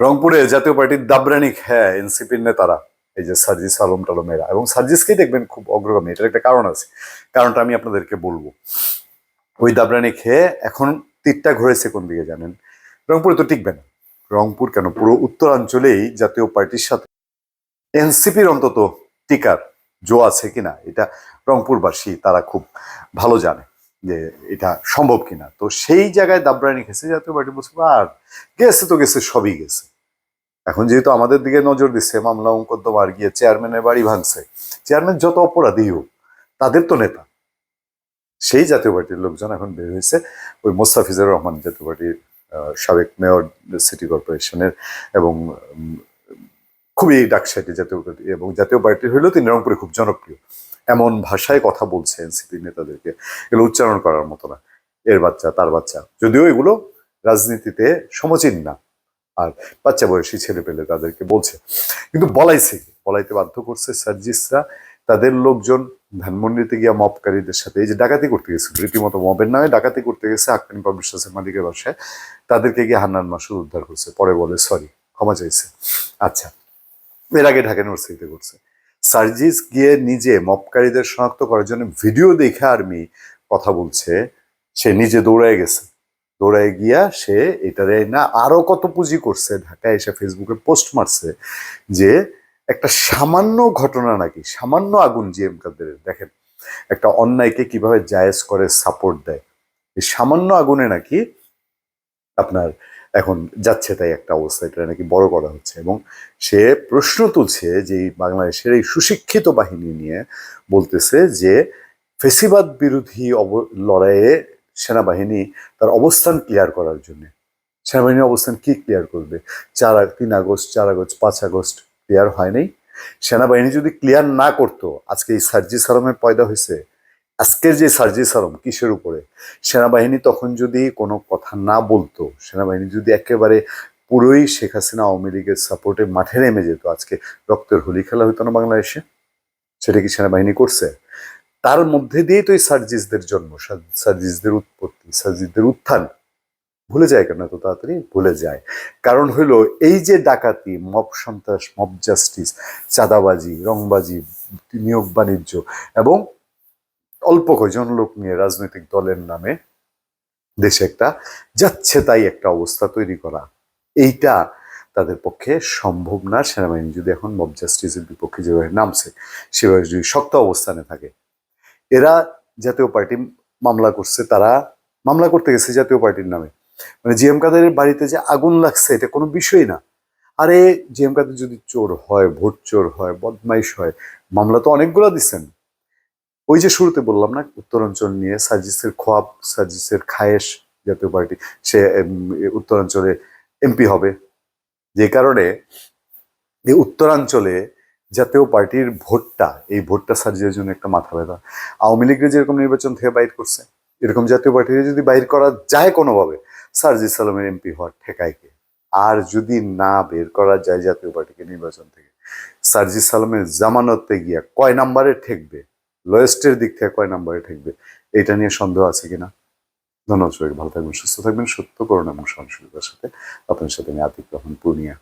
রংপুরে জাতীয় পার্টির দাবরানিক হ্যাঁ এনসিপির নেতারা, এই যে সার্জিস আলম টালমেরা এবং সার্জিসকেই দেখবেন খুব অগ্রগামী, এটার একটা কারণ আছে। কারণটা আমি আপনাদেরকে বলব। ওই দাবরানি খেয়ে এখন তীরটা ঘুরেছে কোন দিকে জানেন? রংপুরে তো টিকবে না। রংপুর কেন? পুরো উত্তরাঞ্চলেই জাতীয় পার্টির সাথে এনসিপির অন্তত টিকার জো আছে কিনা, এটা রংপুরবাসী, তারা খুব ভালো জানে। যে এটা সম্ভব কিনা। তো সেই জায়গায় দাবরানি খেয়েছে জাতীয় পার্টি বলছে আর গেছে তো গেছে, সবই গেছে। এখন যেহেতু আমাদের দিকে নজর দিচ্ছে, মামলা মোকদ্দমার গিয়ে চেয়ারম্যানের বাড়ি ভাঙছে। চেয়ারম্যান যত অপরাধী হোক, তাদের তো নেতা। সেই জাতীয় পার্টির লোকজন এখন বের হয়েছে। ওই মোস্তাফিজুর রহমান জাতীয় পার্টির সাবেক মেয়র সিটি কর্পোরেশনের এবং খুবই ডাকসাইটি জাতীয় পার্টি এবং জাতীয় পার্টির হইলেও তিনি রংপুরে খুব জনপ্রিয়। এমন ভাষায় কথা বলছে এনসিপি নেতাদেরকে। এগুলো উচ্চারণ করার মতো না। এর বাচ্চা, তার বাচ্চা। যদিও এগুলো রাজনীতিতে সমচীন না। আর বাচ্চা বয়সী ছেলে পেলে তাদেরকে বলছে। কিন্তু বলাইছে? বলাইতে বাধ্য করছে সার্জিসরা। তাদের লোকজন ধানমন্ডিতে গিয়া মপকারীদের সাথে, এই যে ডাকাতি করতে গেছে, রীতিমতো মবের নামে ডাকাতি করতে গেছে আক্কানি পাবলিশার্সের মালিকের বাসায়, তাদেরকে গিয়ে হান্নান মাসুদ উদ্ধার করছে। পরে বলে, সরি, ক্ষমা চাইছে। আচ্ছা এর আগে ঢাকা ইউনিভার্সিটিতে করছে। সার্জিস গিয়ে নিজে মপকারীদের শনাক্ত করার জন্য ভিডিও দেখে আর্মি কথা বলছে, সে নিজে দৌড়ায় গেছে। দৌড়ায় গিয়া সে এটারে না আরও কত পুঁজি করছে, ঢাকায় এসে ফেসবুকে পোস্ট মারছে যে একটা সামান্য ঘটনা নাকি, সামান্য আগুন জিএম কাদের দেখেন, একটা অন্যায়কে কীভাবে জায়েজ করে সাপোর্ট দেয়। এই সামান্য আগুনে নাকি আপনার এখন যাচ্ছে তাই একটা অবস্থা, এটা নাকি বড় করা হচ্ছে। এবং সে প্রশ্ন তুলছে যে বাংলাদেশের এই সুশিক্ষিত বাহিনী নিয়ে বলতেছে যে ফেসিবাদ বিরোধী অব- লড়াইয়ে সেনাবাহিনী তার অবস্থান ক্লিয়ার করার জন্য। সেনাবাহিনীর অবস্থান কি ক্লিয়ার করবে? চার তিন আগস্ট, চার আগস্ট, পাঁচ আগস্ট ক্লিয়ার হয় নাই? সেনাবাহিনী যদি ক্লিয়ার না করতো, আজকে এই সার্জি সালামের পয়দা হয়েছে আজকের যে সার্জি সালাম কিসের উপরে? সেনাবাহিনী তখন যদি কোনো কথা না বলতো, সেনাবাহিনী যদি একেবারে পুরোই শেখ হাসিনা আওয়ামী লীগের সাপোর্টে মাঠে নেমে যেত, আজকে রক্তের হোলি খেলা হতো না বাংলাদেশে, সেটা কি সেনাবাহিনী করছে? তার মধ্যে দিয়েই তো এই সার্জিসদের জন্ম সার্জিসদের উৎপত্তি, সার্জিসদের উত্থান। ভুলে যায় কেন এত তাড়াতাড়ি? ভুলে যায়। কারণ হইল, এই যে ডাকাতি, মব সন্ত্রাস, মব জাস্টিস, চাঁদাবাজি, রংবাজি, নিয়োগ বাণিজ্য এবং অল্প কয়জন লোক নিয়ে রাজনৈতিক দলের নামে দেশে একটা যাচ্ছে তাই একটা অবস্থা তৈরি করা। এইটা তাদের পক্ষে সম্ভব না। সেনাবাহিনী যদি এখন মব জাস্টিসের বিপক্ষে যেভাবে নামছে, সেভাবে যদি শক্ত অবস্থানে থাকে, এরা জাতীয় পার্টি মামলা করছে, তারা মামলা করতে গেছে জাতীয় পার্টির নামে। মানে জি এম কাদের বাড়িতে যে আগুন লাগছে, এটা কোনো বিষয় না। আরে জি এম কাদের যদি চোর হয়, ভোট চোর হয়, বদমাইশ হয়, মামলা তো অনেকগুলো দিচ্ছেন। ওই যে শুরুতে বললাম না, উত্তরাঞ্চল নিয়ে সার্জিসের খোয়াব সার্জিসের খায়েশ জাতীয় পার্টি, সে উত্তরাঞ্চলে এমপি হবে। যে কারণে এই উত্তরাঞ্চলে জাতীয় পার্টির ভোটটা, এই ভোটটা সার্জিসের জন্য একটা মাথা ব্যথা। আওয়ামী লীগের যেরকম নির্বাচন থেকে বাইর করছে, এরকম জাতীয় পার্টিকে যদি বাইর করা যায় কোনোভাবে, সার্জিস সালামের এমপি হওয়ার ঠেকায় কে? আর যদি না বের করা যায় জাতীয় পার্টিকে নির্বাচন থেকে, সার্জিস সালামের জামানতে গিয়া কয় নাম্বারে ঠেকবে? লোয়েস্টের দিক থেকে কয় নাম্বারে থাকবে এটা নিয়ে সন্দেহ আছে কিনা? ধন্যবাদ সবাইকে, ভালো থাকবেন, সুস্থ থাকবেন, সত্য করুন এবং সহনশীলতার সাথে আপনার সাথে আমি আতিক রহমান, পূর্ণিয়া।